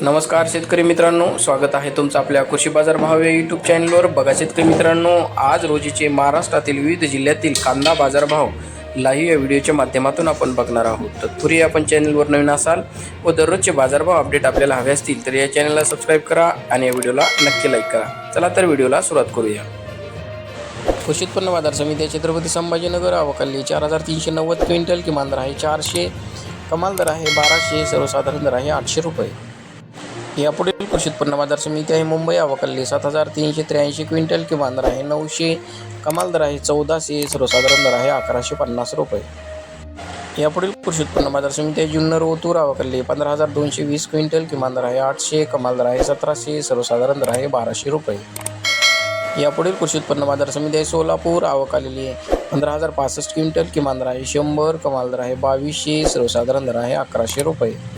नमस्कार शेतकरी मित्रांनो स्वागत आहे तुमचं आपल्या कृषी बाजार भाव या यूट्यूब चॅनलवर बघा शेतकरी मित्रांनो आज रोजीचे महाराष्ट्रातील विविध जिल्ह्यातील कांदा बाजारभाव लाईव्ह या व्हिडिओच्या माध्यमातून आपण बघणार आहोत. तत्पूर्वी आपण चॅनलवर नवीन असाल व दररोजचे बाजारभाव अपडेट आपल्याला हवे असतील तर या चॅनलला सबस्क्राईब करा आणि या व्हिडिओला नक्की लाईक करा. चला तर व्हिडिओला सुरुवात करूया. कृषी उत्पन्न बाजार समिती छत्रपती संभाजीनगर अवकाली चार हजार तीनशे नव्वद क्विंटल किमान दर आहे चारशे कमाल दर आहे बाराशे सर्वसाधारण दर आहे आठशे रुपये. यापुढील कृषी उत्पन्न बाजार समिती आहे. मुंबई अवकाली सात हजार तीनशे त्र्याऐंशी क्विंटल किमान दर आहे. नऊशे कमाल दर आहे. चौदाशे सर्वसाधारण दर आहे. अकराशे पन्नास रुपये. यापुढील कृषी उत्पन्न बाजार समिती आहे. जुन्नर ओतूर अवकाली पंधरा हजार दोनशे वीस क्विंटल किमान दर आहे. आठशे कमाल दर आहे. सतराशे सर्वसाधारण दर आहे. बाराशे रुपये. यापुढील कृषी उत्पन्न बाजार समिती आहे. सोलापूर आवकालेली पंधरा हजार पासष्ट क्विंटल किमान दर आहे. शंभर कमाल दर आहे. बावीसशे सर्वसाधारण दर आहे. अकराशे रुपये.